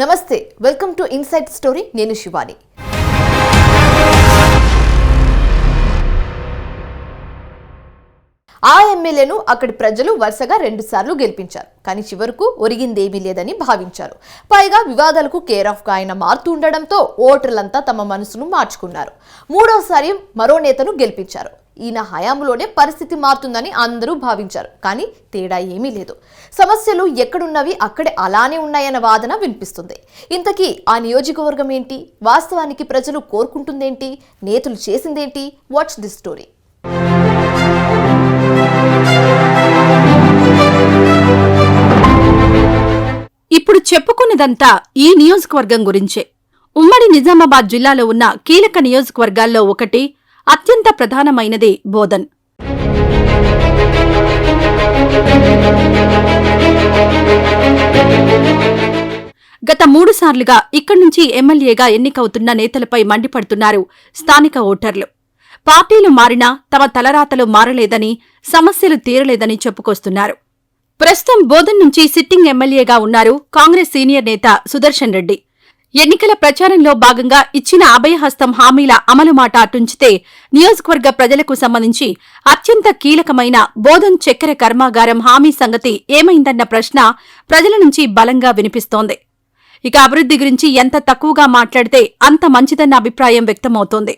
నమస్తే welcome to insight story నేను శివాని. ఆ ఎమ్మెల్యేను అక్కడి ప్రజలు వరుసగా రెండుసార్లు గెలిపించారు. కానీ చివరకు ఒరిగిందేమీ లేదని భావించారు. పైగా వివాదాలకు కేర్ ఆఫ్గా ఆయన మారుతూ ఉండడంతో ఓటర్లంతా తమ మనసును మార్చుకున్నారు. మూడోసారి మరో నేతను గెలిపించారు. ఈయన హయాంలోనే పరిస్థితి మారుతుందని అందరూ భావించారు. కానీ తేడా ఏమీ లేదు. సమస్యలు ఎక్కడున్నవి అక్కడే అలానే ఉన్నాయన్న వాదన వినిపిస్తుంది. ఇంతకీ ఆ నియోజకవర్గం ఏంటి? వాస్తవానికి ప్రజలు కోరుకుంటుందేంటి? నేతలు చేసిందేంటి? వాట్స్ ది స్టోరీ ఇప్పుడు చెప్పుకున్నదంతా ఈ నియోజకవర్గం గురించే. ఉమ్మడి నిజామాబాద్ జిల్లాలో ఉన్న కీలక నియోజకవర్గాల్లో ఒకటి అత్యంత ప్రధానమైనదే బోధన్. గత మూడుసార్లుగా ఇక్కడి నుంచి ఎమ్మెల్యేగా ఎన్నికవుతున్న నేతలపై మండిపడుతున్నారు స్థానిక ఓటర్లు. పార్టీలు మారినా తమ తలరాతలు మారలేదని సమస్యలు తీరలేదని చెప్పుకొస్తున్నారు. ప్రస్తుతం బోధన్ నుంచి సిట్టింగ్ ఎమ్మెల్యేగా ఉన్నారు కాంగ్రెస్ సీనియర్ నేత సుదర్శన్ రెడ్డి. ఎన్నికల ప్రచారంలో భాగంగా ఇచ్చిన అభయహస్తం హామీల అమలు మాట అటుంచితే నియోజకవర్గ ప్రజలకు సంబంధించి అత్యంత కీలకమైన బోధన్ చక్కెర కర్మాగారం హామీ సంగతి ఏమైందన్న ప్రశ్న ప్రజల నుంచి బలంగా వినిపిస్తోంది. ఇక అభివృద్ధి గురించి ఎంత తక్కువగా మాట్లాడితే అంత మంచిదన్న అభిప్రాయం వ్యక్తమవుతోంది.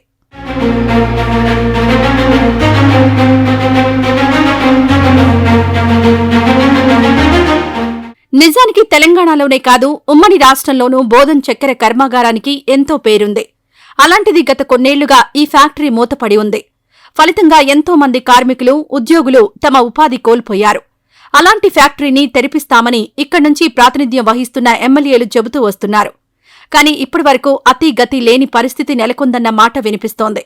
నిజానికి తెలంగాణలోనే కాదు ఉమ్మడి రాష్ట్రంలోనూ బోధన్ చక్కెర కర్మాగారానికి ఎంతో పేరుంది. అలాంటిది గత కొన్నేళ్ళుగా ఈ ఫ్యాక్టరీ మూతపడి ఉంది. ఫలితంగా ఎంతో మంది కార్మికులు ఉద్యోగులు తమ ఉపాధి కోల్పోయారు. అలాంటి ఫ్యాక్టరీని తెరిపిస్తామని ఇక్కడి నుంచి ప్రాతినిధ్యం వహిస్తున్న ఎమ్మెల్యేలు చెబుతూ వస్తున్నారు. కానీ ఇప్పటివరకు అతి గతి లేని పరిస్థితి నెలకొందన్న మాట వినిపిస్తోంది.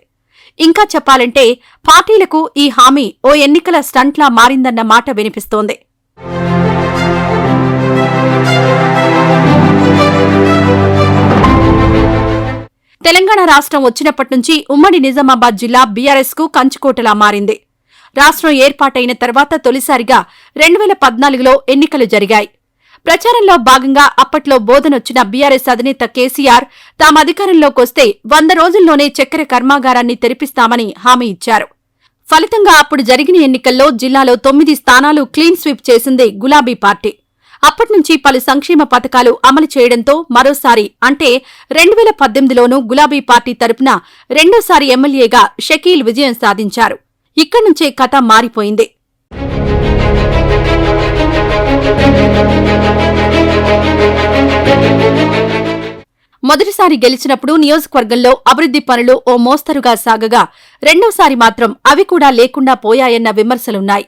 ఇంకా చెప్పాలంటే పార్టీలకు ఈ హామీ ఓ ఎన్నికల స్టంట్లా మారిందన్న మాట వినిపిస్తోంది. తెలంగాణ రాష్ట్రం వచ్చినప్పటి నుంచి ఉమ్మడి నిజామాబాద్ జిల్లా బీఆర్ఎస్కు కంచుకోటలా మారింది. రాష్ట్రం ఏర్పాటైన తర్వాత తొలిసారిగా రెండు వేల పద్నాలుగులో ఎన్నికలు జరిగాయి. ప్రచారంలో భాగంగా అప్పట్లో బోధనొచ్చిన బీఆర్ఎస్ అధినేత కేసీఆర్ తాము అధికారంలోకొస్తే వంద రోజుల్లోనే చక్కెర కర్మాగారాన్ని తెరిపిస్తామని హామీ ఇచ్చారు. ఫలితంగా అప్పుడు జరిగిన ఎన్నికల్లో జిల్లాలో తొమ్మిది స్థానాలు క్లీన్ స్వీప్ చేసింది గులాబీ పార్టీ. అప్పట్నుంచి పలు సంక్షేమ పథకాలు అమలు చేయడంతో మరోసారి అంటే రెండు వేల పద్దెనిమిదిలోనూ గులాబీ పార్టీ తరపున రెండోసారి ఎమ్మెల్యేగా షకీల్ విజయం సాధించారు. ఇక్కడ్నుంచే కథ మారిపోయింది. మొదటిసారి గెలిచినప్పుడు నియోజకవర్గంలో అభివృద్ధి పనులు ఓ మోస్తరుగా సాగగా రెండోసారి మాత్రం అవి కూడా లేకుండా పోయాయన్న విమర్శలున్నాయి.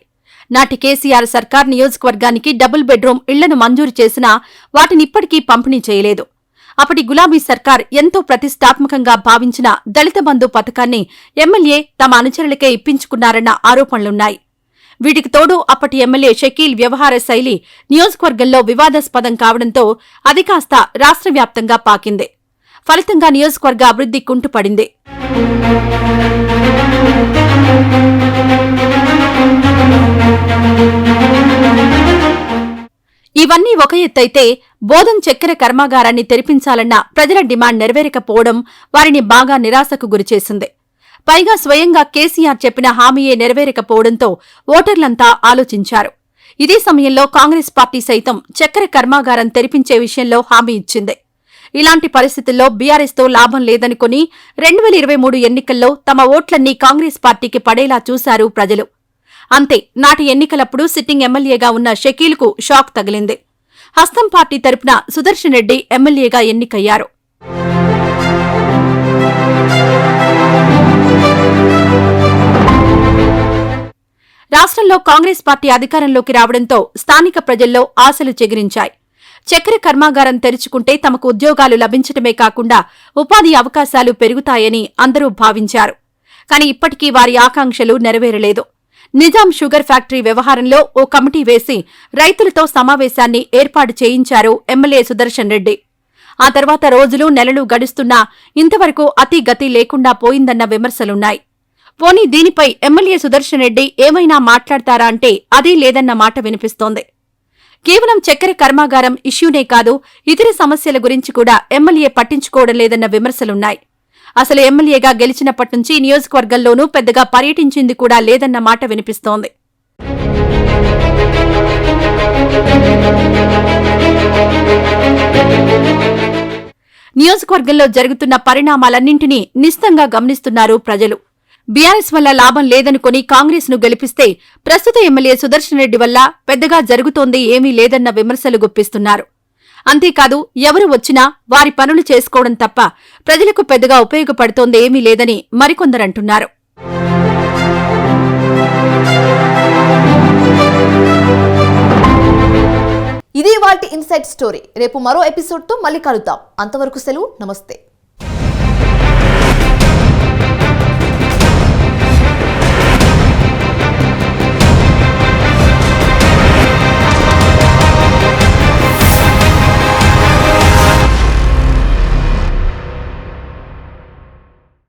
నాటి కేసీఆర్ సర్కార్ నియోజకవర్గానికి డబుల్ బెడ్రూమ్ ఇళ్ళను మంజూరు చేసినా వాటినిప్పటికీ పంపిణీ చేయలేదు. అప్పటి గులాబీ సర్కార్ ఎంతో ప్రతిష్టాత్మకంగా భావించిన దళిత బంధు పథకాన్ని ఎమ్మెల్యే తమ అనుచరులకే ఇప్పించుకున్నారన్న ఆరోపణలున్నాయి. వీటికి తోడు అప్పటి ఎమ్మెల్యే షకీల్ వ్యవహార శైలి నియోజకవర్గంలో వివాదాస్పదం కావడంతో అది కాస్త రాష్ట్ర వ్యాప్తంగా పాకింది. ఫలితంగా నియోజకవర్గ అభివృద్ధి కుంటుపడింది. ఇవన్నీ ఒక ఎత్తైతే బోధం చక్కెర కర్మాగారాన్ని తెరిపించాలన్న ప్రజల డిమాండ్ నెరవేరకపోవడం వారిని బాగా నిరాశకు గురిచేసింది పైగా స్వయంగా కేసీఆర్ చెప్పిన హామీయే నెరవేరకపోవడంతో ఓటర్లంతా ఆలోచించారు. ఇదే సమయంలో కాంగ్రెస్ పార్టీ సైతం చక్కెర కర్మాగారం తెరిపించే విషయంలో హామీ ఇచ్చింది. ఇలాంటి పరిస్థితుల్లో బీఆర్ఎస్తో లాభం లేదనుకుని రెండు వేల ఇరవై మూడు ఎన్నికల్లో తమ ఓట్లన్నీ కాంగ్రెస్ పార్టీకి పడేలా చూశారు ప్రజలు. అంతే నాటి ఎన్నికలప్పుడు సిట్టింగ్ ఎమ్మెల్యేగా ఉన్న షకీల్కు షాక్ తగిలింది. హస్తం పార్టీ తరపున సుదర్శన్ రెడ్డి ఎమ్మెల్యేగా ఎన్నికయ్యారు. రాష్ట్రంలో కాంగ్రెస్ పార్టీ అధికారంలోకి రావడంతో స్థానిక ప్రజల్లో ఆశలు చెగిరించాయి. చక్కెర కర్మాగారం తెరుచుకుంటే తమకు ఉద్యోగాలు లభించటమే కాకుండా ఉపాధి అవకాశాలు పెరుగుతాయని అందరూ భావించారు. కాని ఇప్పటికీ వారి ఆకాంక్షలు నెరవేరలేదు. నిజాం షుగర్ ఫ్యాక్టరీ వ్యవహారంలో ఓ కమిటీ వేసి రైతులతో సమావేశాన్ని ఏర్పాటు చేయించారు ఎమ్మెల్యే సుదర్శన్ రెడ్డి. ఆ తర్వాత రోజులు నెలలు గడుస్తున్నా ఇంతవరకు అతి గతి లేకుండా పోయిందన్న విమర్శలున్నాయి. పోనీ దీనిపై ఎమ్మెల్యే సుదర్శన్ రెడ్డి ఏమైనా మాట్లాడతారా అంటే అదీ లేదన్న మాట వినిపిస్తోంది. కేవలం చక్కెర కర్మాగారం ఇష్యూనే కాదు ఇతర సమస్యల గురించి కూడా ఎమ్మెల్యే పట్టించుకోవడం లేదన్న విమర్శలున్నాయి. అసలు ఎమ్మెల్యేగా గెలిచినప్పటి నుంచి నియోజకవర్గంలోనూ పెద్దగా పర్యటించింది కూడా లేదన్న మాట వినిపిస్తోంది. నియోజకవర్గంలో జరుగుతున్న పరిణామాలన్నింటినీ నిస్తంగా గమనిస్తున్నారు ప్రజలు. బీఆర్ఎస్ వల్ల లాభం లేదనుకుని కాంగ్రెస్ను గెలిపిస్తే ప్రస్తుత ఎమ్మెల్యే సుదర్శన్ రెడ్డి వల్ల పెద్దగా జరుగుతోంది ఏమీ లేదన్న విమర్శలు గుప్పిస్తున్నారు. అంతేకాదు ఎవరు వచ్చినా వారి పనులు చేసుకోవడం తప్ప ప్రజలకు పెద్దగా ఉపయోగపడుతోంది ఏమీ లేదని మరికొందరంటున్నారు ఇది వాటి ఇన్సైట్ స్టోరీ. రేపు మరో ఎపిసోడ్తో మళ్ళీ కలుద్దాం. అంతవరకు సెలవు. నమస్తే.